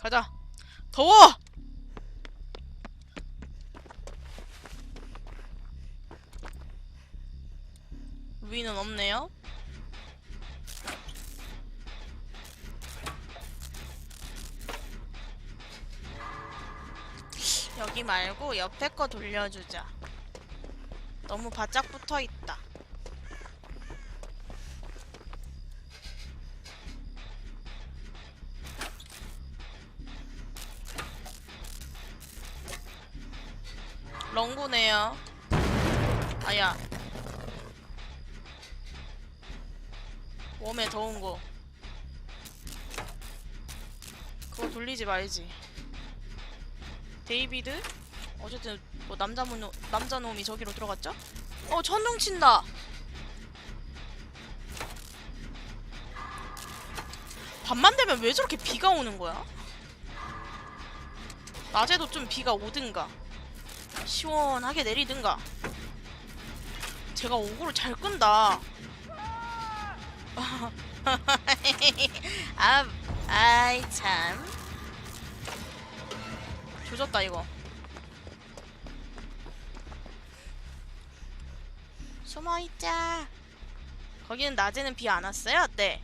가자. 더워! 위는 없네요. 여기 말고 옆에 거 돌려주자. 너무 바짝 붙어 있다. 렁구네요. 아야. 웜에 더운 거. 그거 돌리지 말지. 데이비드? 어쨌든 뭐 남자 문 남자 놈이 저기로 들어갔죠? 어 천둥 친다. 밤만 되면 왜 저렇게 비가 오는 거야? 낮에도 좀 비가 오든가 시원하게 내리든가. 제가 오고를 잘 끈다. 아, 아이 참. 조졌다 이거. 숨어있자. 거기는 낮에는 비 안 왔어요? 네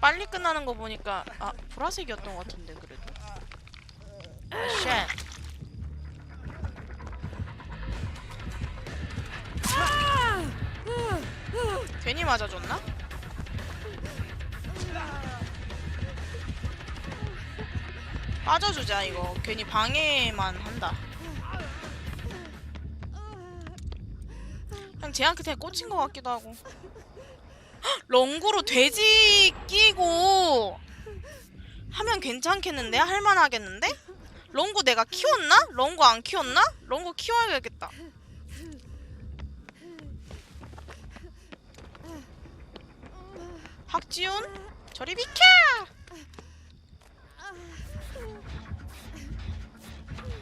빨리 끝나는 거 보니까 아 보라색이었던 것 같은데 그래도. 아, 쉣. 괜히 맞아줬나? 빠져주자 이거. 괜히 방해만 한다. 그냥 쟤한테 그냥 꽂힌 것 같기도 하고 헉, 렁구로 돼지 끼고 하면 괜찮겠는데? 할만하겠는데? 렁구 내가 키웠나? 렁구 안 키웠나? 렁구 키워야겠다 학지훈 저리 비켜!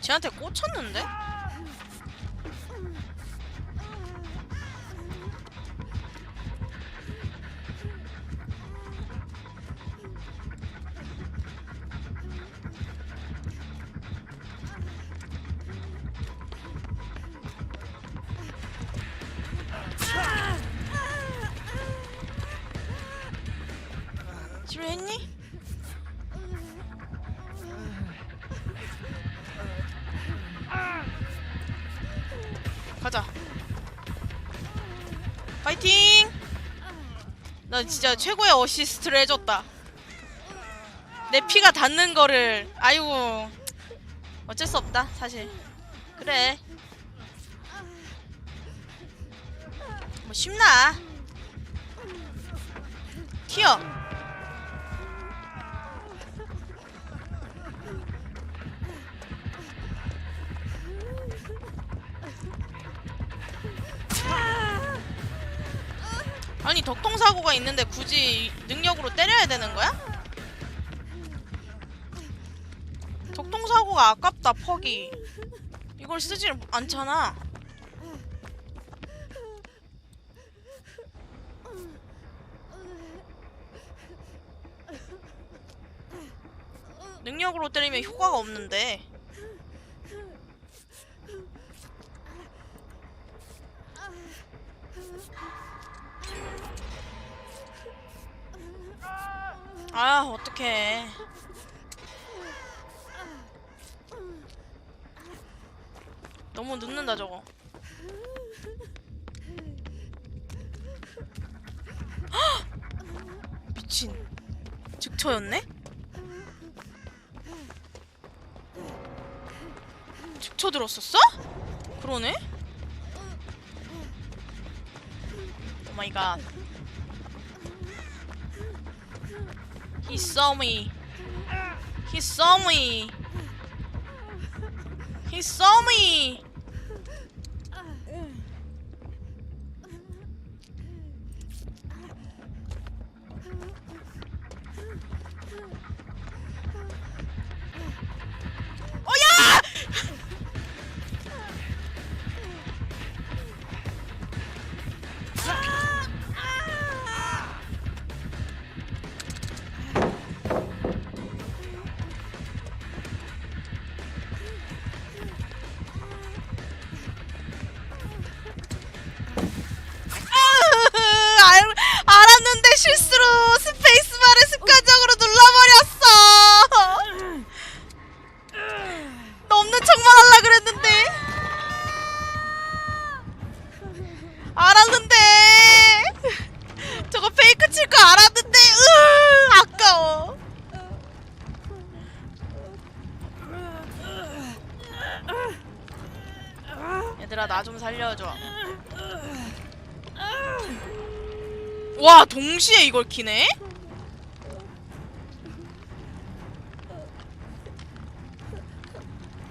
쟤한테 꽂혔는데? 파이팅! 나 진짜 최고의 어시스트를 해줬다. 내 피가 닿는 거를 아이고 어쩔 수 없다 사실. 그래. 뭐 쉽나? 튀어. 아니 덕통사고가 있는데 굳이 능력으로 때려야 되는 거야? 덕통사고가 아깝다 퍽이. 이걸 쓰질 않잖아. 능력으로 때리면 효과가 없는데 아 어떡해 너무 늦는다 저거 헉! 미친 즉처였네? 즉처 들었었어? 그러네? my god. He saw me. He saw me. He saw me. 얘들아 나 좀 살려줘. 와 동시에 이걸 키네?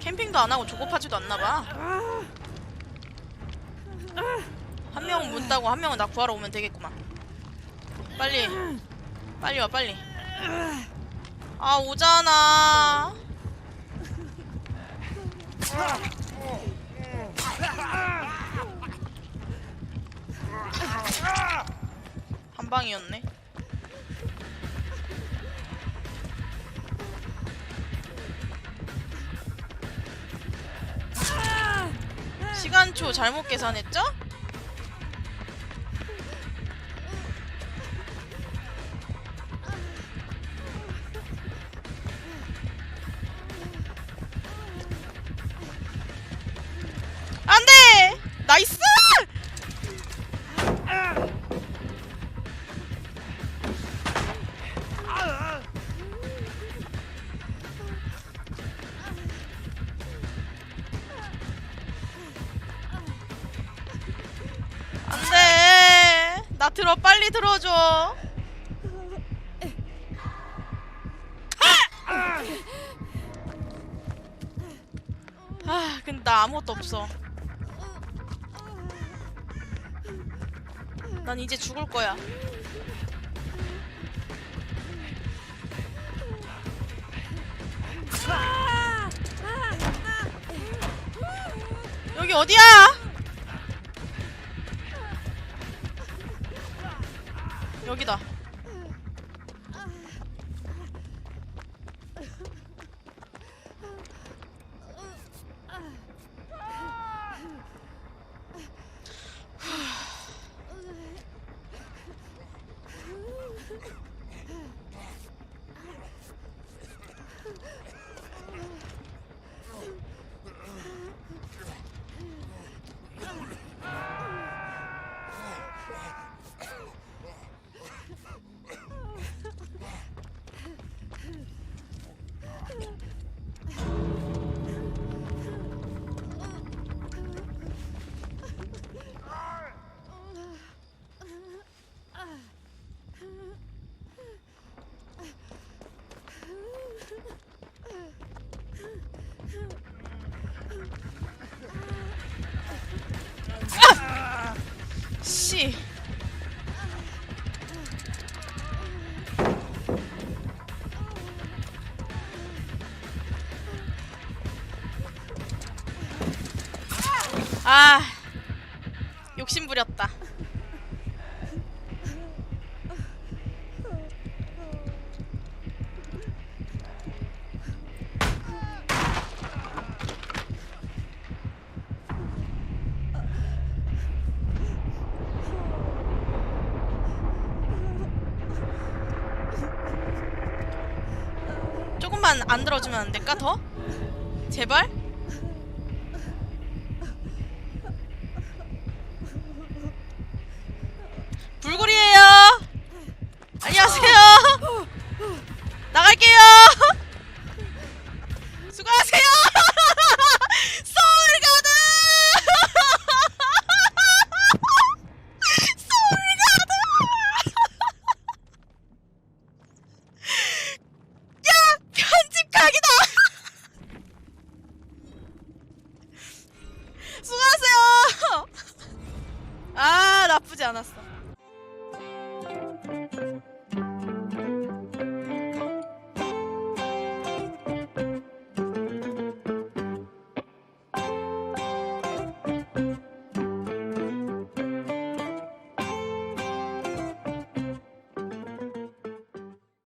캠핑도 안 하고 조급하지도 않나봐. 한 명은 문 따고 한 명은 나 구하러 오면 되겠구만. 빨리. 빨리 와 빨리. 아 오잖아 한 방이었네 시간초 잘못 계산했죠? 들어 빨리 들어줘. 아, 근데 나 아무것도 없어. 난 이제 죽을 거야. 여기 어디야? 여기다. 씨. 아. 욕심 부렸다. 조금만 안 들어주면 안 될까 더? 제발? 불굴이에요! 안녕하세요! 나갈게요!